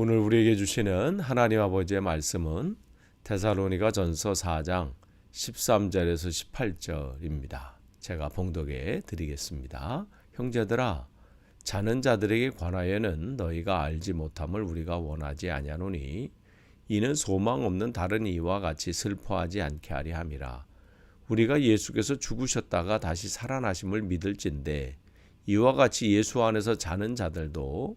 오늘 우리에게 주시는 하나님 아버지의 말씀은 데살로니가 전서 4장 13절에서 18절입니다. 제가 봉독해 드리겠습니다. 형제들아 자는 자들에게 관하여는 너희가 알지 못함을 우리가 원하지 아니하노니 이는 소망 없는 다른 이와 같이 슬퍼하지 않게 하리 함이라 우리가 예수께서 죽으셨다가 다시 살아나심을 믿을진데 이와 같이 예수 안에서 자는 자들도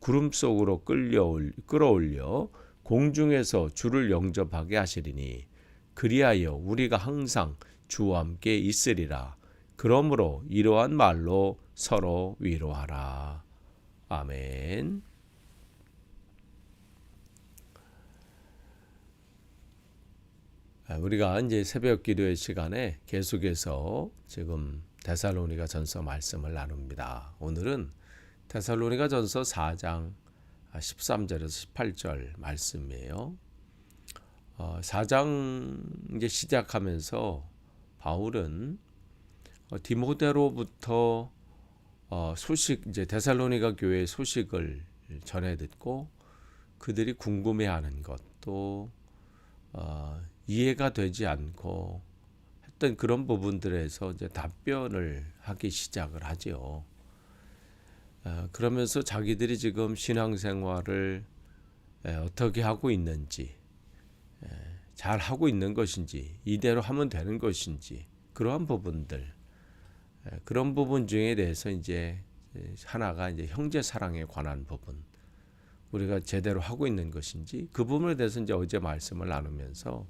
구름 속으로 끌려올, 끌어올려 공중에서 주를 영접하게 하시리니 그리하여 우리가 항상 주와 함께 있으리라. 그러므로 이러한 말로 서로 위로하라. 아멘. 아, 우리가 이제 새벽 기도의 시간에 계속해서 지금 데살로니가 전서 말씀을 나눕니다. 오늘은 데살로니가 전서 4장 13절에서 18절 말씀이에요. 어, 4장 이제 시작하면서 바울은 어, 디모데로부터 어, 소식 이제 데살로니가 교회 소식을 전해 듣고 그들이 궁금해하는 것도 어, 이해가 되지 않고 했던 그런 부분들에서 이제 답변을 하기 시작을 하죠. 어, 그러면서 자기들이 지금 신앙생활을 에, 어떻게 하고 있는지, 에, 잘 하고 있는 것인지, 이대로 하면 되는 것인지 그러한 부분들, 에, 그런 부분 중에 대해서 이제 하나가 이제 형제 사랑에 관한 부분, 우리가 제대로 하고 있는 것인지 그 부분에 대해서 이제 어제 말씀을 나누면서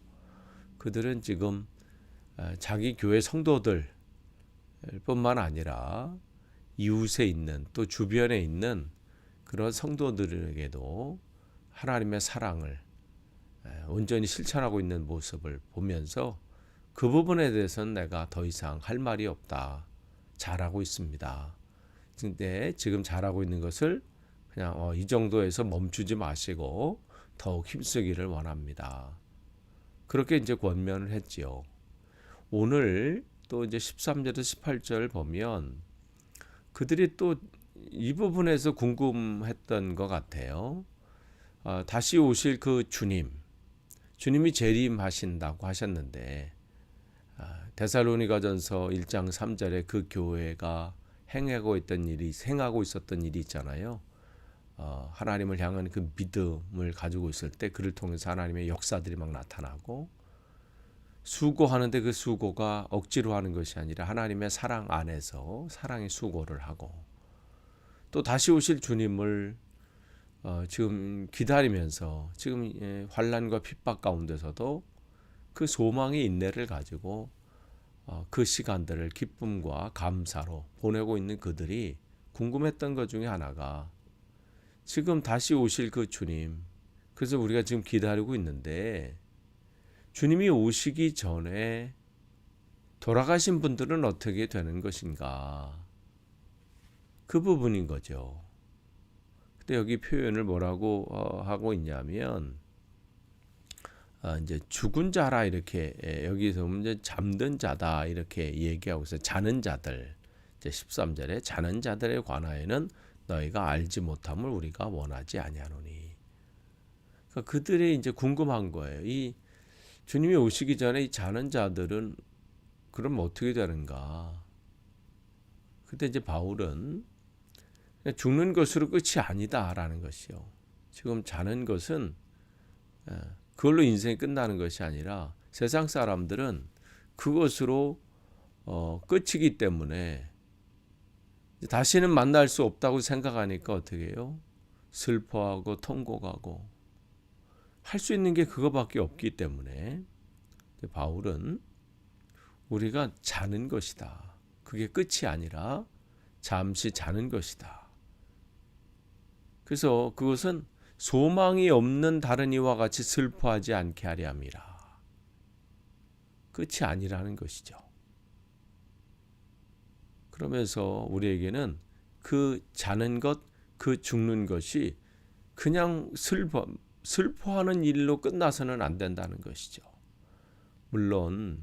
그들은 지금 자기 교회 성도들 뿐만 아니라 이웃에 있는 또 주변에 있는 그런 성도들에게도 하나님의 사랑을 온전히 실천하고 있는 모습을 보면서 그 부분에 대해서는 내가 더 이상 할 말이 없다. 잘하고 있습니다. 근데 지금 잘하고 있는 것을 그냥 어, 이 정도에서 멈추지 마시고 더욱 힘쓰기를 원합니다. 그렇게 이제 권면을 했지요. 오늘 또 이제 13절에서 18절 보면 그들이 또 이 부분에서 궁금했던 것 같아요. 어, 다시 오실 그 주님, 주님이 재림하신다고 하셨는데 아, 데살로니가전서 1장 3절에 그 교회가 행하고 있던 일이 행하고 있었던 일이 있잖아요. 어, 하나님을 향한 그 믿음을 가지고 있을 때 그를 통해서 하나님의 역사들이 막 나타나고 수고하는데 그 수고가 억지로 하는 것이 아니라 하나님의 사랑 안에서 사랑의 수고를 하고 또 다시 오실 주님을 어, 지금 기다리면서 지금 예, 환란과 핍박 가운데서도 그 소망의 인내를 가지고 어, 그 시간들을 기쁨과 감사로 보내고 있는 그들이 궁금했던 것 중에 하나가 지금 다시 오실 그 주님 그래서 우리가 지금 기다리고 있는데 주님이 오시기 전에 돌아가신 분들은 어떻게 되는 것인가? 그 부분인 거죠. 근데 여기 표현을 뭐라고 어, 하고 있냐면 어, 이제 죽은 자라 이렇게 예, 여기서 이제 잠든 자다 이렇게 얘기하고 있어요. 자는 자들. 이제 13절에 자는 자들에 관하여는 너희가 알지 못함을 우리가 원하지 아니하노니. 그러니까 그들의 이제 궁금한 거예요. 이 주님이 오시기 전에 이 자는 자들은 그럼 어떻게 되는가? 그때 이제 바울은 죽는 것으로 끝이 아니다라는 것이요. 지금 자는 것은 예, 그걸로 인생이 끝나는 것이 아니라 세상 사람들은 그것으로 어, 끝이기 때문에 다시는 만날 수 없다고 생각하니까 어떻게 해요? 슬퍼하고 통곡하고 할 수 있는 게 그거밖에 없기 때문에 바울은 우리가 자는 것이다. 그게 끝이 아니라 잠시 자는 것이다. 그래서 그것은 소망이 없는 다른 이와 같이 슬퍼하지 않게 하려 함이라. 끝이 아니라는 것이죠. 그러면서 우리에게는 그 자는 것, 그 죽는 것이 그냥 슬퍼, 슬퍼하는 일로 끝나서는 안 된다는 것이죠. 물론,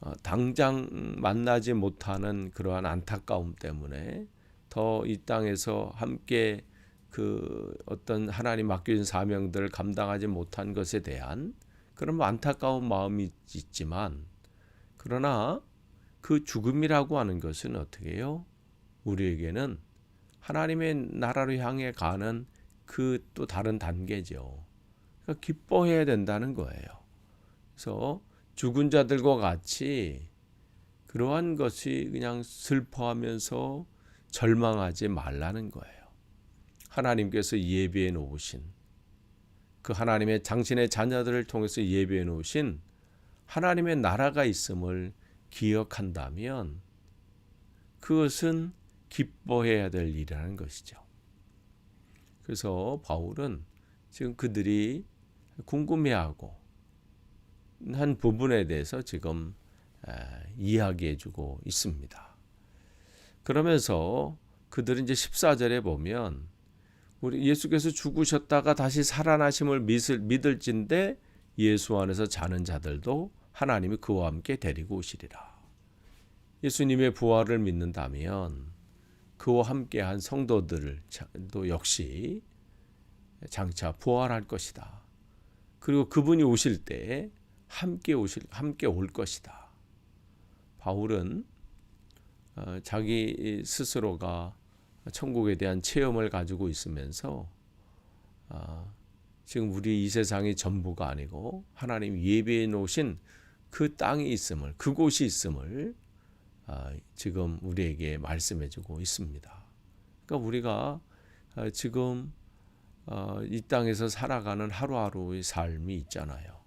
어, 당장 만나지 못하는 그러한 안타까움 때문에 더 이 땅에서 함께 그 어떤 하나님 맡겨진 사명들을 감당하지 못한 것에 대한 그런 안타까운 마음이 있지만 그러나 그 죽음이라고 하는 것은 어떻게 해요? 우리에게는 하나님의 나라로 향해 가는 그 또 다른 단계죠. 그러니까 기뻐해야 된다는 거예요. 그래서 죽은 자들과 같이 그러한 것이 그냥 슬퍼하면서 절망하지 말라는 거예요. 하나님께서 예비해 놓으신 그 하나님의 당신의 자녀들을 통해서 예비해 놓으신 하나님의 나라가 있음을 기억한다면 그것은 기뻐해야 될 일이라는 것이죠. 그래서 바울은 지금 그들이 궁금해하고 한 부분에 대해서 지금 이야기해 주고 있습니다. 그러면서 그들은 이제 14절에 보면 우리 예수께서 죽으셨다가 다시 살아나심을 믿을, 믿을진데 예수 안에서 자는 자들도 하나님이 그와 함께 데리고 오시리라. 예수님의 부활을 믿는다면 그와 함께한 성도들도 역시 장차 부활할 것이다. 그리고 그분이 오실 때 함께 오실 함께 올 것이다. 바울은 어, 자기 스스로가 천국에 대한 체험을 가지고 있으면서 어, 지금 우리 이 세상이 전부가 아니고 하나님 예배해 놓으신 그 땅이 있음을 그곳이 있음을 어, 지금 우리에게 말씀해주고 있습니다. 그러니까 우리가 지금 이 땅에서 살아가는 하루하루의 삶이 있잖아요.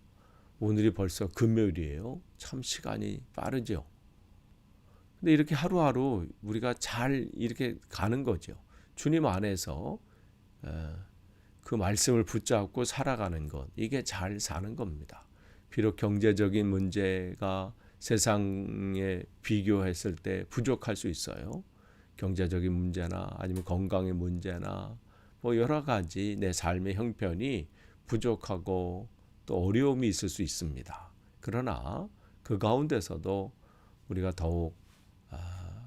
오늘이 벌써 금요일이에요. 참 시간이 빠르죠. 근데 이렇게 하루하루 우리가 잘 이렇게 가는 거죠. 주님 안에서 그 말씀을 붙잡고 살아가는 것 이게 잘 사는 겁니다. 비록 경제적인 문제가 세상에 비교했을 때 부족할 수 있어요. 경제적인 문제나 아니면 건강의 문제나 뭐 여러 가지 내 삶의 형편이 부족하고 또 어려움이 있을 수 있습니다. 그러나 그 가운데서도 우리가 더욱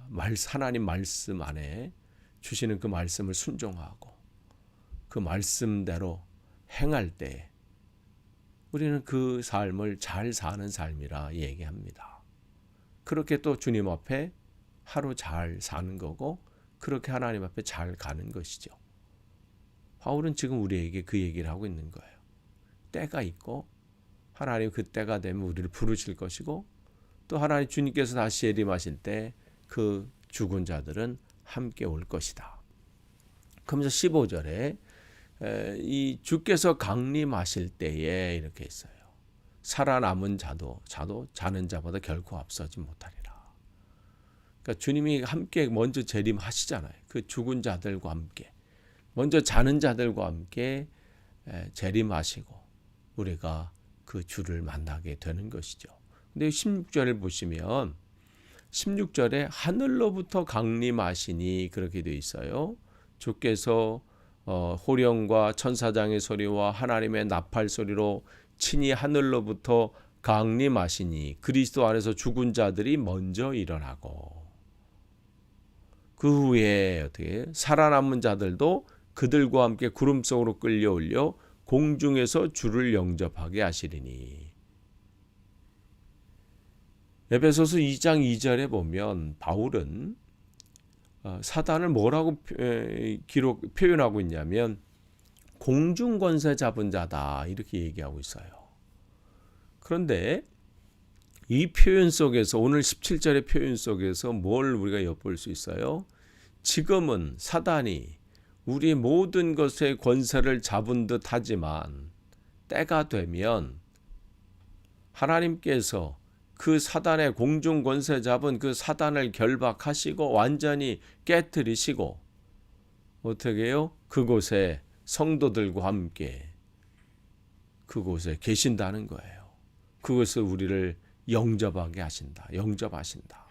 말 하나님 말씀 안에 주시는 그 말씀을 순종하고 그 말씀대로 행할 때 우리는 그 삶을 잘 사는 삶이라 얘기합니다. 그렇게 또 주님 앞에 하루 잘 사는 거고 그렇게 하나님 앞에 잘 가는 것이죠. 바울은 지금 우리에게 그 얘기를 하고 있는 거예요. 때가 있고 하나님 그 때가 되면 우리를 부르실 것이고 또 하나님 주님께서 다시 예림하실 때 그 죽은 자들은 함께 올 것이다. 그러면서 15절에 이 주께서 강림하실 때에 이렇게 있어요. 살아남은 자도 자도 자는 자보다 결코 앞서지 못하리라. 그러니까 주님이 함께 먼저 재림하시잖아요. 그 죽은 자들과 함께 먼저 자는 자들과 함께 재림하시고 우리가 그 주를 만나게 되는 것이죠. 근데 16절을 보시면 16절에 하늘로부터 강림하시니 그렇게 되어 있어요. 주께서 어, 호령과 천사장의 소리와 하나님의 나팔 소리로 친히 하늘로부터 강림하시니 그리스도 안에서 죽은 자들이 먼저 일어나고. 그 후에 어떻게 살아남은 자들도 그들과 함께 구름 속으로 끌려 올려 공중에서 주를 영접하게 하시리니. 에베소서 2장 2절에 보면 바울은 어, 사단을 뭐라고 기록 표현하고 있냐면 공중 권세 잡은 자다 이렇게 얘기하고 있어요. 그런데 이 표현 속에서 오늘 17절의 표현 속에서 뭘 우리가 엿볼 수 있어요? 지금은 사단이 우리 모든 것의 권세를 잡은 듯 하지만 때가 되면 하나님께서 그 사단의 공중 권세 잡은 그 사단을 결박하시고 완전히 깨뜨리시고 어떻게 해요? 그곳에 성도들과 함께 그곳에 계신다는 거예요. 그것을 우리를 영접하게 하신다. 영접하신다.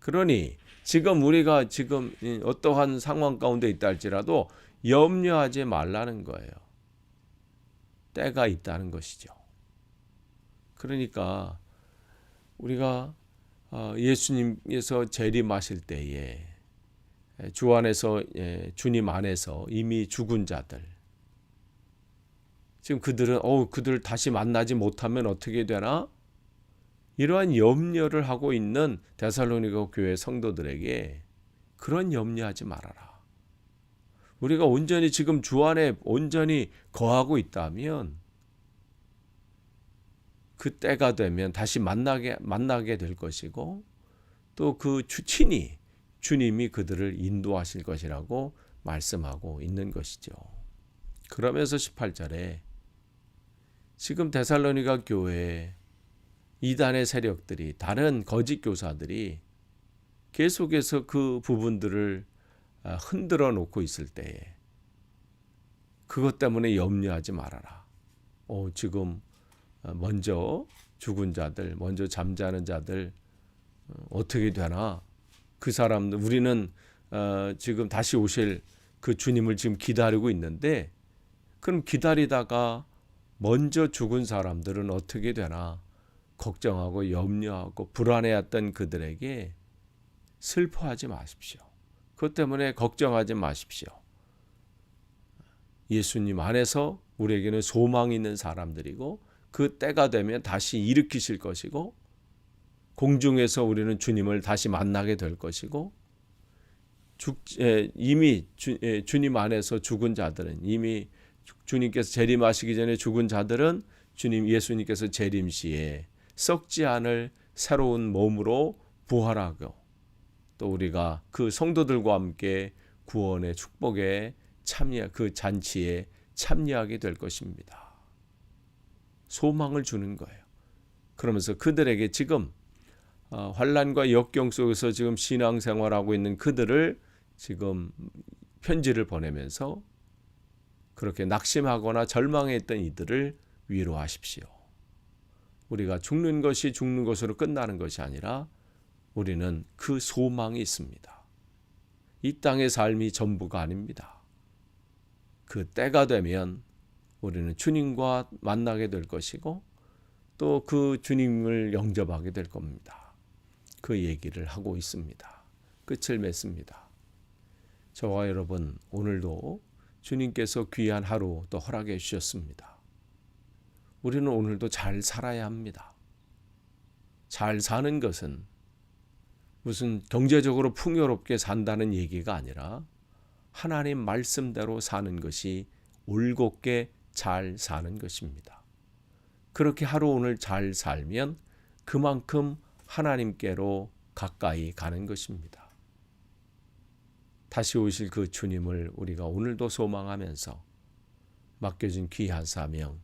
그러니 지금 우리가 지금 이 어떠한 상황 가운데 있다 할지라도 염려하지 말라는 거예요. 때가 있다는 것이죠. 그러니까 우리가 어, 예수님께서 재림하실 때에 주 안에서 예, 주님 안에서 이미 죽은 자들 지금 그들은 어 그들 다시 만나지 못하면 어떻게 되나 이러한 염려를 하고 있는 데살로니가 교회 성도들에게 그런 염려하지 말아라. 우리가 온전히 지금 주 안에 온전히 거하고 있다면 그 때가 되면 다시 만나게 만나게 될 것이고 또 그 주친이 주님이 그들을 인도하실 것이라고 말씀하고 있는 것이죠. 그러면서 18절에 지금 데살로니가 교회 이단의 세력들이 다른 거짓 교사들이 계속해서 그 부분들을 아, 흔들어 놓고 있을 때에 그것 때문에 염려하지 말아라. 어, 지금 먼저 죽은 자들, 먼저 잠자는 자들 어, 어떻게 되나? 그 사람들 우리는 어, 지금 다시 오실 그 주님을 지금 기다리고 있는데 그럼 기다리다가 먼저 죽은 사람들은 어떻게 되나? 걱정하고 염려하고 불안해했던 그들에게 슬퍼하지 마십시오. 그것 때문에 걱정하지 마십시오. 예수님 안에서 우리에게는 소망이 있는 사람들이고 그 때가 되면 다시 일으키실 것이고 공중에서 우리는 주님을 다시 만나게 될 것이고 죽, 에, 이미 주, 에, 주님 안에서 죽은 자들은 이미 주님께서 재림하시기 전에 죽은 자들은 주님 예수님께서 재림 시에 썩지 않을 새로운 몸으로 부활하고 또 우리가 그 성도들과 함께 구원의 축복에 참여 그 잔치에 참여하게 될 것입니다. 소망을 주는 거예요. 그러면서 그들에게 지금 어, 환란과 역경 속에서 지금 신앙생활하고 있는 그들을 지금 편지를 보내면서 그렇게 낙심하거나 절망했던 이들을 위로하십시오. 우리가 죽는 것이 죽는 것으로 끝나는 것이 아니라 우리는 그 소망이 있습니다. 이 땅의 삶이 전부가 아닙니다. 그 때가 되면 우리는 주님과 만나게 될 것이고 또 그 주님을 영접하게 될 겁니다. 그 얘기를 하고 있습니다. 끝을 맺습니다. 저와 여러분 오늘도 주님께서 귀한 하루 또 허락해 주셨습니다. 우리는 오늘도 잘 살아야 합니다. 잘 사는 것은 무슨 경제적으로 풍요롭게 산다는 얘기가 아니라 하나님 말씀대로 사는 것이 올곧게 잘 사는 것입니다. 그렇게 하루 오늘 잘 살면 그만큼 하나님께로 가까이 가는 것입니다. 다시 오실 그 주님을 우리가 오늘도 소망하면서 맡겨진 귀한 사명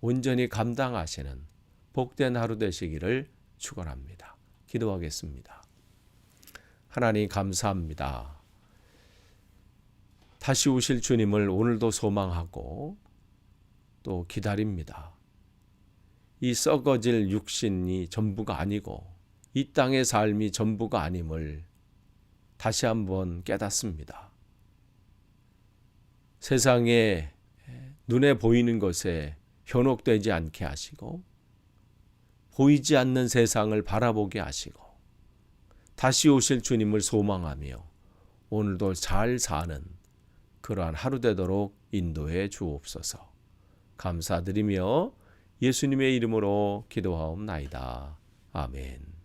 온전히 감당하시는 복된 하루 되시기를 축원합니다. 기도하겠습니다. 하나님 감사합니다. 다시 오실 주님을 오늘도 소망하고 또 기다립니다. 이 썩어질 육신이 전부가 아니고 이 땅의 삶이 전부가 아님을 다시 한번 깨닫습니다. 세상에 눈에 보이는 것에 현혹되지 않게 하시고 보이지 않는 세상을 바라보게 하시고 다시 오실 주님을 소망하며 오늘도 잘 사는 그러한 하루 되도록 인도해 주옵소서. 감사드리며 예수님의 이름으로 기도하옵나이다. 아멘.